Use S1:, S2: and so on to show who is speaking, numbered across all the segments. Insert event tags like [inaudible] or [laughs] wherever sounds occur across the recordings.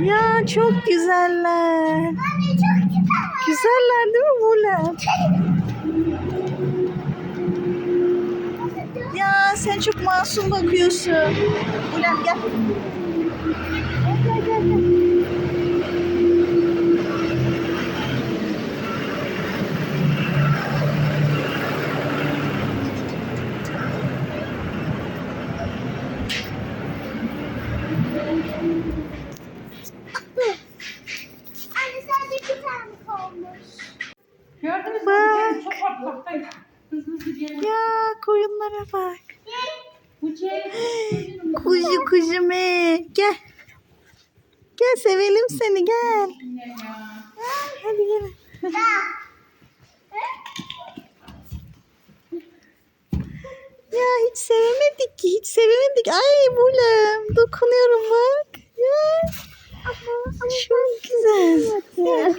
S1: Ya çok güzeller.
S2: Anne çok güzel.
S1: Güzeller değil mi Buğlem? Ya sen çok masum bakıyorsun. Gel. Gel gel gel. gel.
S2: Anne sadece bir tane kalmış.
S3: Gördünüz mü?
S1: Bak.
S3: Gelin, Çok ortalıktayız. Hızlı hızlı gelin.
S1: Ya koyunlara bak. [gasps] Kuzu kuzume. Gel. Gel sevelim seni gel. Hadi gel. Ya hiç sevemedik ki, hiç sevemedik. Ay Bulem, dokunuyorum bak. Ya. Çok güzel. Ya.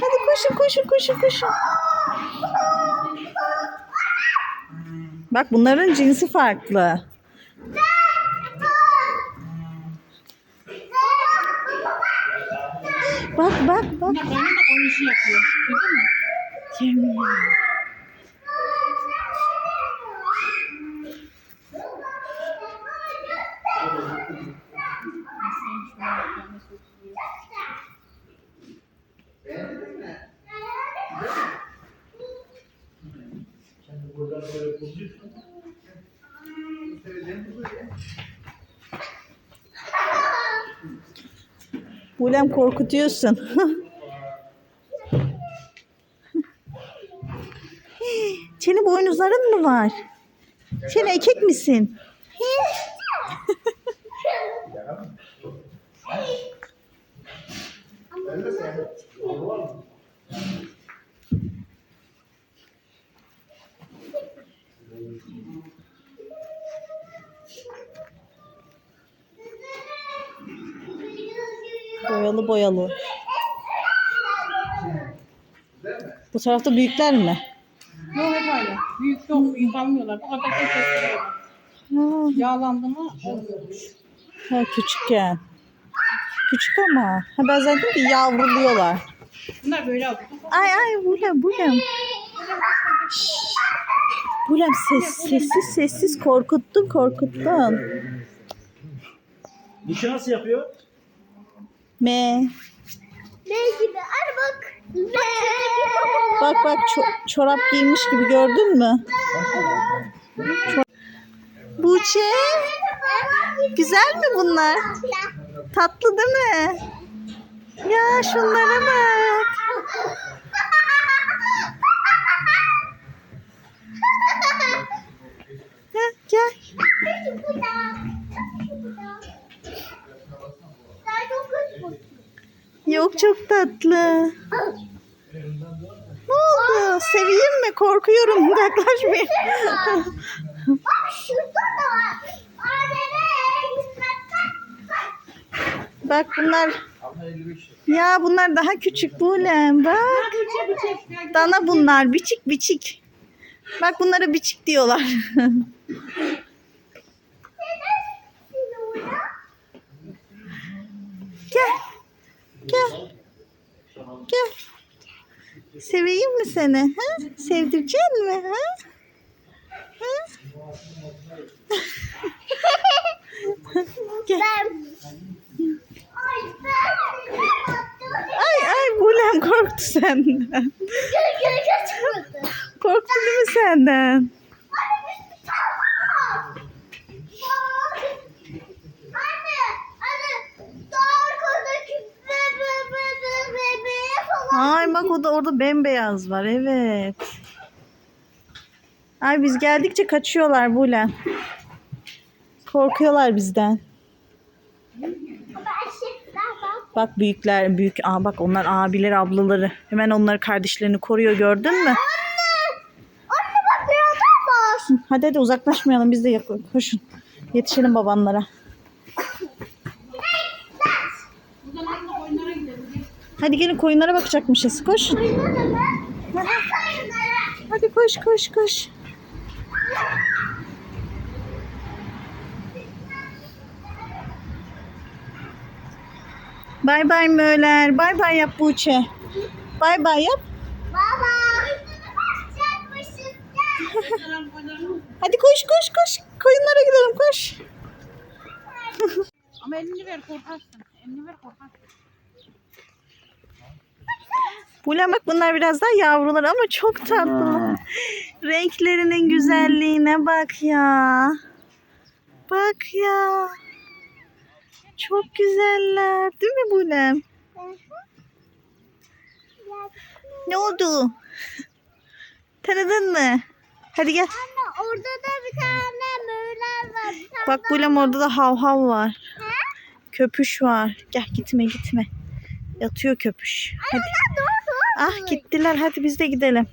S1: Hadi koşun, koşun, koşun, koşun. Bak bunların cinsi farklı. Bak bak bak.
S3: Bunlar oyun da yapıyor. Gördün mü?
S1: Yemin. Bulem korkutuyorsun. [laughs] Senin boynuzların mı var? Sen erkek misin? Boyalı boyalı. Bu tarafta büyükler mi?
S3: Yok hep aynı. Büyük yok. Büyük almıyorlar. Bu kadar.
S1: Ha,
S3: Yağlandı mı?
S1: ha küçükken. Küçük ama. Ha, ben zannettim ki yavruluyorlar.
S3: Bunlar böyle aldı.
S1: Ay ay Bulem Bulem. Şşş. Bulem ses, sessiz sessiz korkuttun korkuttun.
S4: Dişi nasıl yapıyor?
S1: Me.
S2: Ne gibi? Anne bak. Ne?
S1: Bak bak ço- çorap giymiş gibi gördün mü? Buğçe. Güzel mi bunlar? Tatlı değil mi? Ya şunlara bak. Yok çok tatlı. Ne oldu? Seveyim mi? Korkuyorum. Uzaklaşmayayım.
S2: Bak şurada da var.
S1: Bak bunlar. Ya bunlar daha küçük Bulem. Bak. Dana bunlar. Biçik biçik. Bak bunlara biçik diyorlar. [laughs] Gel. Gel. Gel. Seveyim mi seni? Ha? Sevdirecek mi? Ha? Ha? [laughs] Gel.
S2: Ay
S1: Ay Bulem korktu senden. Korktu değil mi senden?
S2: Anne bir tane Anne, anne, daha arkadaki bebe bebe bebeğe
S1: Ay bak o da orada bembeyaz var evet. Ay biz geldikçe kaçıyorlar Bulem. Korkuyorlar bizden.
S2: Bak
S1: büyükler büyük. Aa bak onlar abiler ablaları. Hemen onları kardeşlerini koruyor gördün mü?
S2: Anne, anne bak bir adam var.
S1: Hadi hadi uzaklaşmayalım biz de yakın. Koşun. Yetişelim babanlara. Hadi gelin koyunlara bakacakmışız. Koş.
S2: Ben
S1: koş koş koş. Bay bay Möler. Bay bay yap Buğçe. Bay bay yap.
S2: Baba. [laughs]
S1: Hadi koş koş koş. Koyunlara gidelim koş.
S3: Ama elini ver korkarsın. Elini ver korkarsın.
S1: Buğlem bak bunlar biraz daha yavrular ama çok tatlı. Renklerinin güzelliğine bak ya. Bak ya. Çok güzeller. Değil mi Buğlem? Ne oldu? Tanıdın mı? Hadi gel.
S2: Anne orada da bir tane mühürler var.
S1: Bak Buğlem orada da hav hav var. Köpüş var. Gel gitme gitme. Yatıyor köpüş. Hadi. Ah gittiler hadi biz de gidelim.